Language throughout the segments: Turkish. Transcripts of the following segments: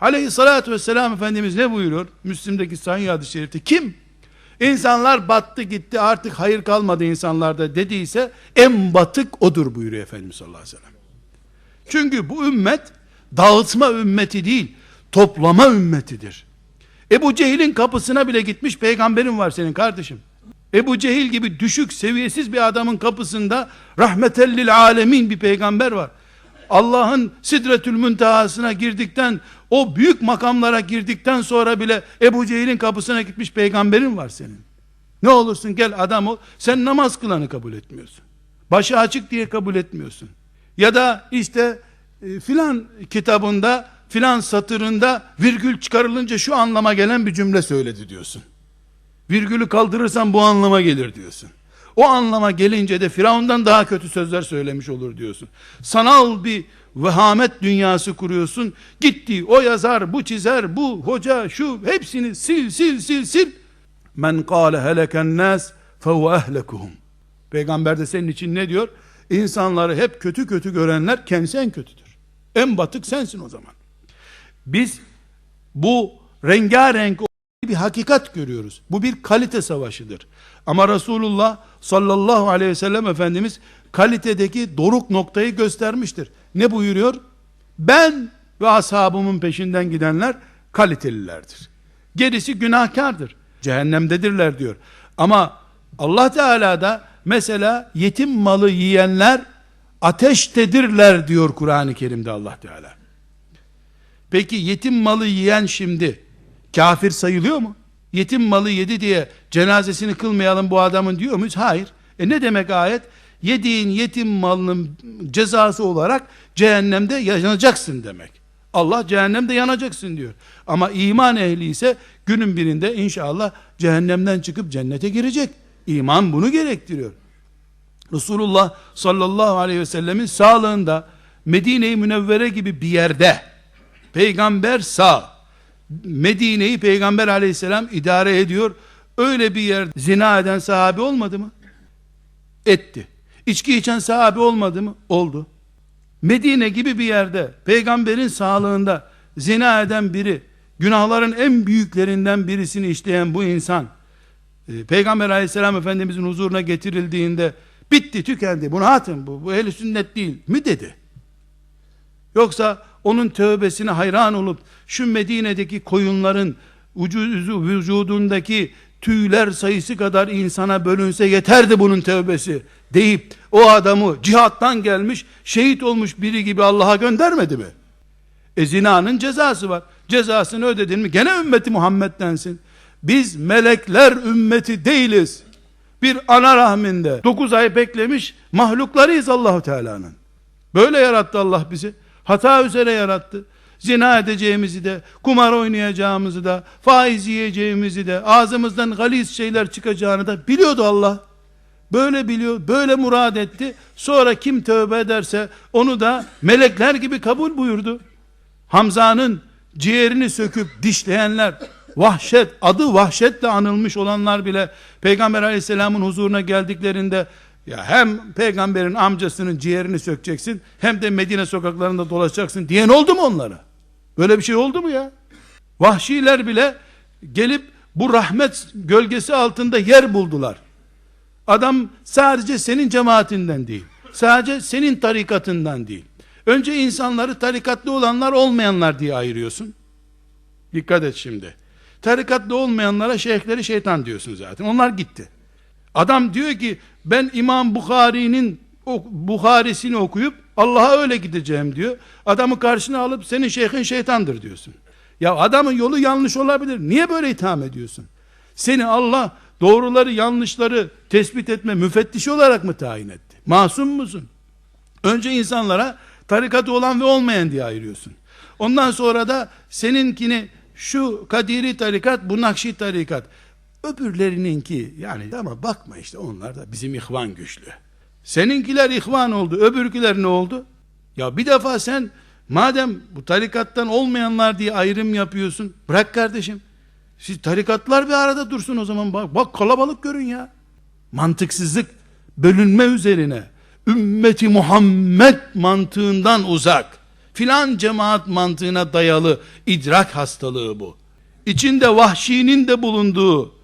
Aleyhissalatü vesselam Efendimiz ne buyuruyor? Müslim'deki sahih hadis-i şerifte kim? İnsanlar battı gitti artık hayır kalmadı insanlarda dediyse en batık odur buyuruyor Efendimiz sallallahu aleyhi ve sellem. Çünkü bu ümmet dağıtma ümmeti değil, toplama ümmetidir. Ebu Cehil'in kapısına bile gitmiş peygamberin var senin kardeşim. Ebu Cehil gibi düşük seviyesiz bir adamın kapısında rahmetellil alemin bir peygamber var. Allah'ın sidretül müntehasına girdikten o büyük makamlara girdikten sonra bile Ebu Cehil'in kapısına gitmiş peygamberin var senin. Ne olursun gel adam ol. Sen namaz kılanı kabul etmiyorsun. Başı açık diye kabul etmiyorsun. Ya da işte e, filan kitabında filan satırında virgül çıkarılınca şu anlama gelen bir cümle söyledi diyorsun. Virgülü kaldırırsan bu anlama gelir diyorsun. O anlama gelince de Firavundan daha kötü sözler söylemiş olur diyorsun. Sanal bir vehamet dünyası kuruyorsun. Gitti o yazar, bu çizer, bu hoca, şu hepsini sil sil sil sil. Men kâle heleken nas fehu ehlekuhum. Peygamber de senin için ne diyor? İnsanları hep kötü kötü görenler kendisi en kötüdür. En batık sensin o zaman. Biz bu rengarenk bir hakikat görüyoruz. Bu bir kalite savaşıdır. Ama Resulullah sallallahu aleyhi ve sellem Efendimiz kalitedeki doruk noktayı göstermiştir. Ne buyuruyor? Ben ve ashabımın peşinden gidenler kalitelilerdir. Gerisi günahkardır. Cehennemdedirler diyor. Ama Allah Teala da mesela yetim malı yiyenler ateştedirler diyor Kur'an-ı Kerim'de Allah Teala. Peki yetim malı yiyen şimdi kafir sayılıyor mu? Yetim malı yedi diye cenazesini kılmayalım bu adamın diyor muyuz? Hayır. E ne demek ayet? Yediğin yetim malının cezası olarak cehennemde yanacaksın demek. Allah cehennemde yanacaksın diyor. Ama iman ehli ise günün birinde inşallah cehennemden çıkıp cennete girecek. İman bunu gerektiriyor. Resulullah sallallahu aleyhi ve sellemin sağlığında Medine-i Münevvere gibi bir yerde peygamber sağ Medine'yi peygamber aleyhisselam idare ediyor. Öyle bir yer zina eden sahabe olmadı mı? Etti. İçki içen sahabe olmadı mı? Oldu. Medine gibi bir yerde peygamberin sağlığında zina eden biri günahların en büyüklerinden birisini işleyen bu insan e, peygamber aleyhisselam efendimizin huzuruna getirildiğinde bitti tükendi bunu atın bu, bu ehl sünnet değil mi dedi. Yoksa onun tövbesine hayran olup şu Medine'deki koyunların vücudu, vücudundaki tüyler sayısı kadar insana bölünse yeterdi bunun tövbesi deyip o adamı cihattan gelmiş şehit olmuş biri gibi Allah'a göndermedi mi? E zinanın cezası var. Cezasını ödedin mi? Gene ümmeti Muhammed'densin. Biz melekler ümmeti değiliz. Bir ana rahminde 9 ay beklemiş mahluklarıyız Allahu Teala'nın. Böyle yarattı Allah bizi. Hata üzere yarattı. Zina edeceğimizi de, kumar oynayacağımızı da, faiz yiyeceğimizi de, ağzımızdan galis şeyler çıkacağını da biliyordu Allah. Böyle biliyor, böyle murad etti. Sonra kim tövbe ederse onu da melekler gibi kabul buyurdu. Hamza'nın ciğerini söküp dişleyenler, vahşet, adı vahşetle anılmış olanlar bile Peygamber aleyhisselamın huzuruna geldiklerinde ya hem peygamberin amcasının ciğerini sökeceksin hem de Medine sokaklarında dolaşacaksın diyen oldu mu onlara? Böyle bir şey oldu mu ya? Vahşiler bile gelip bu rahmet gölgesi altında yer buldular. Adam sadece senin cemaatinden değil. Sadece senin tarikatından değil. Önce insanları tarikatlı olanlar olmayanlar diye ayırıyorsun. Dikkat et şimdi. Tarikatlı olmayanlara şeyhleri şeytan diyorsun zaten. Onlar gitti. Adam diyor ki ben İmam Bukhari'nin Bukhari'sini okuyup Allah'a öyle gideceğim diyor. Adamı karşına alıp senin şeyhin şeytandır diyorsun. Ya adamın yolu yanlış olabilir. Niye böyle itham ediyorsun? Seni Allah doğruları yanlışları tespit etme müfettişi olarak mı tayin etti? Masum musun? Önce insanlara tarikatı olan ve olmayan diye ayırıyorsun. Ondan sonra da seninkini şu Kadiri tarikat, bu Nakşi tarikat. Öbürlerininki yani ama bakma işte onlar da bizim ihvan güçlü. Seninkiler ihvan oldu, öbürküler ne oldu? Ya bir defa sen madem bu tarikattan olmayanlar diye ayrım yapıyorsun, bırak kardeşim. Siz tarikatlar bir arada dursun o zaman bak, bak kalabalık görün ya. Mantıksızlık, bölünme üzerine, ümmeti Muhammed mantığından uzak, filan cemaat mantığına dayalı idrak hastalığı bu. İçinde vahşinin de bulunduğu,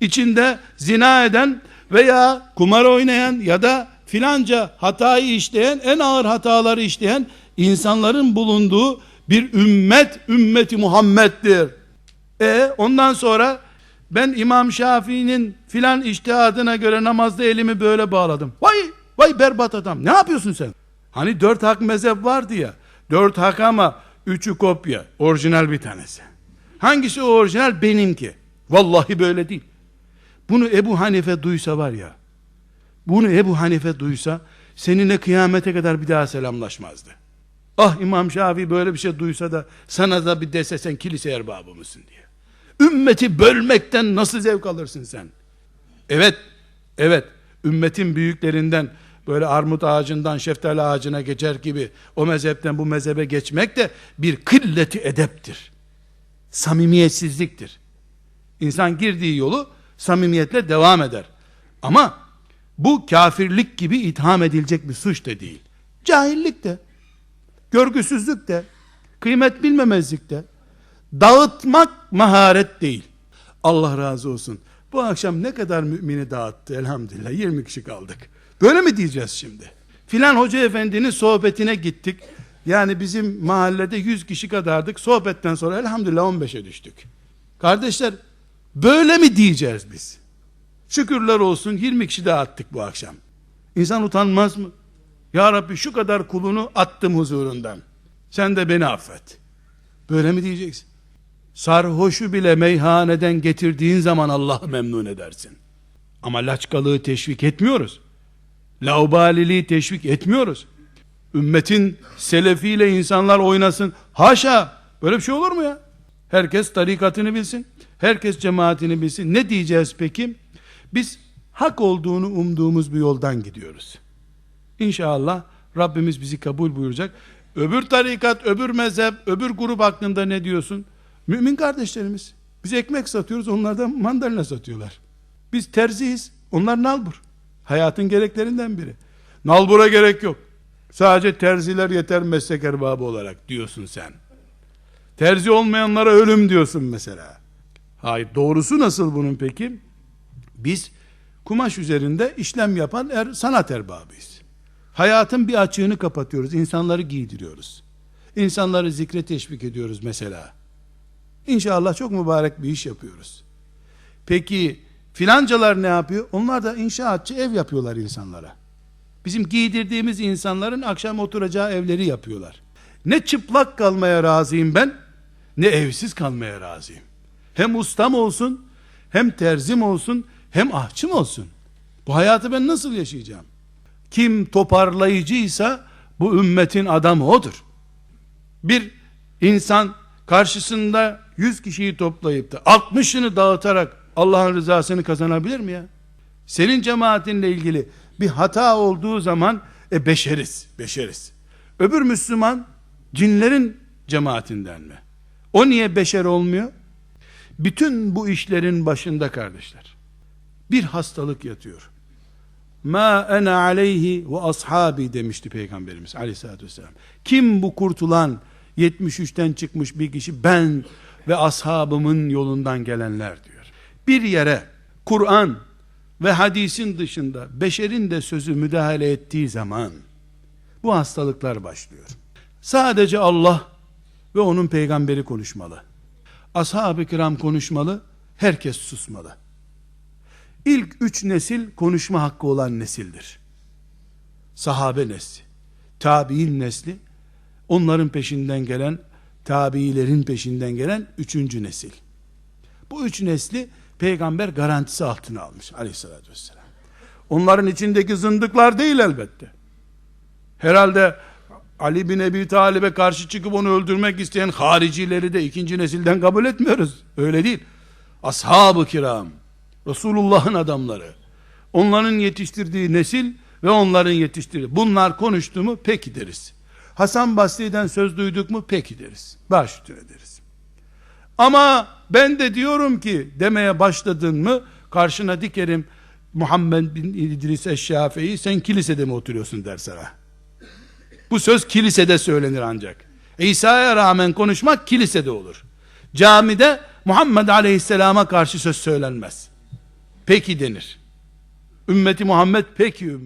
içinde zina eden veya kumar oynayan ya da filanca hatayı işleyen, en ağır hataları işleyen insanların bulunduğu bir ümmet, ümmeti Muhammed'dir. E ondan sonra ben İmam Şafii'nin filan iştihadına göre namazda elimi böyle bağladım. Vay vay berbat adam. Ne yapıyorsun sen? Hani dört hak mezhep vardı ya. Dört hak ama üçü kopya. Orijinal bir tanesi. Hangisi o orijinal? Benimki. Vallahi böyle değil. Bunu Ebu Hanife duysa var ya. Bunu Ebu Hanife duysa seninle kıyamete kadar bir daha selamlaşmazdı. Ah İmam Şafii böyle bir şey duysa da sana da bir dese sen kilise erbabı mısın diye. Ümmeti bölmekten nasıl zevk alırsın sen? Evet, evet. Ümmetin büyüklerinden böyle armut ağacından şeftali ağacına geçer gibi o mezhepten bu mezhebe geçmek de bir kılleti edeptir. Samimiyetsizliktir. İnsan girdiği yolu samimiyetle devam eder. Ama bu kafirlik gibi itham edilecek bir suç da değil. Cahillik de, görgüsüzlük de, kıymet bilmemezlik de, dağıtmak maharet değil. Allah razı olsun. Bu akşam ne kadar mümini dağıttı elhamdülillah 20 kişi kaldık. Böyle mi diyeceğiz şimdi? Filan hoca efendinin sohbetine gittik. Yani bizim mahallede 100 kişi kadardık. Sohbetten sonra elhamdülillah 15'e düştük. Kardeşler böyle mi diyeceğiz biz? Şükürler olsun 20 kişi dağıttık bu akşam. İnsan utanmaz mı? Ya Rabbi şu kadar kulunu attım huzurundan. Sen de beni affet. Böyle mi diyeceksin? Sarhoşu bile meyhaneden getirdiğin zaman Allah'ı memnun edersin. Ama laçkalığı teşvik etmiyoruz. Laubaliliği teşvik etmiyoruz. Ümmetin selefiyle insanlar oynasın. Haşa! Böyle bir şey olur mu ya? Herkes tarikatını bilsin. Herkes cemaatini bilsin. Ne diyeceğiz peki? Biz hak olduğunu umduğumuz bir yoldan gidiyoruz. İnşallah Rabbimiz bizi kabul buyuracak. Öbür tarikat, öbür mezhep, öbür grup hakkında ne diyorsun? Mümin kardeşlerimiz. Biz ekmek satıyoruz, onlar da mandalina satıyorlar. Biz terziyiz, onlar nalbur. Hayatın gereklerinden biri. Nalbura gerek yok. Sadece terziler yeter meslek erbabı olarak diyorsun sen. Terzi olmayanlara ölüm diyorsun mesela. Hayır, doğrusu nasıl bunun peki? Biz kumaş üzerinde işlem yapan er, sanat erbabıyız. Hayatın bir açığını kapatıyoruz, insanları giydiriyoruz. İnsanları zikre teşvik ediyoruz mesela. İnşallah çok mübarek bir iş yapıyoruz. Peki filancalar ne yapıyor? Onlar da inşaatçı ev yapıyorlar insanlara. Bizim giydirdiğimiz insanların akşam oturacağı evleri yapıyorlar. Ne çıplak kalmaya razıyım ben, ne evsiz kalmaya razıyım. Hem ustam olsun, hem terzim olsun, hem ahçım olsun. Bu hayatı ben nasıl yaşayacağım? Kim toparlayıcıysa bu ümmetin adamı odur. Bir insan karşısında 100 kişiyi toplayıp da 60'ını dağıtarak Allah'ın rızasını kazanabilir mi ya? Senin cemaatinle ilgili bir hata olduğu zaman e beşeriz, beşeriz. Öbür Müslüman cinlerin cemaatinden mi? O niye beşer olmuyor? Bütün bu işlerin başında kardeşler. Bir hastalık yatıyor. Ma ene aleyhi ve ashabi demişti Peygamberimiz aleyhissalatü vesselam. Kim bu kurtulan 73'ten çıkmış bir kişi ben ve ashabımın yolundan gelenler diyor. Bir yere Kur'an ve hadisin dışında beşerin de sözü müdahale ettiği zaman bu hastalıklar başlıyor. Sadece Allah ve onun peygamberi konuşmalı. Ashab-ı kiram konuşmalı, herkes susmalı. İlk üç nesil konuşma hakkı olan nesildir. Sahabe nesli, tabi'in nesli, onların peşinden gelen, tabiilerin peşinden gelen üçüncü nesil. Bu üç nesli peygamber garantisi altına almış aleyhissalatü vesselam. Onların içindeki zındıklar değil elbette. Herhalde Ali bin Ebi Talib'e karşı çıkıp onu öldürmek isteyen haricileri de ikinci nesilden kabul etmiyoruz. Öyle değil. Ashab-ı kiram, Resulullah'ın adamları, onların yetiştirdiği nesil ve onların yetiştirdiği. Bunlar konuştu mu peki deriz. Hasan Basri'den söz duyduk mu peki deriz. Baş üstüne deriz. Ama ben de diyorum ki demeye başladın mı karşına dikerim Muhammed bin İdris Eşşafe'yi sen kilisede mi oturuyorsun der sana. Bu söz kilisede söylenir ancak. İsa'ya rağmen konuşmak kilisede olur. Camide Muhammed Aleyhisselam'a karşı söz söylenmez. Peki denir. Ümmeti Muhammed peki ümmet.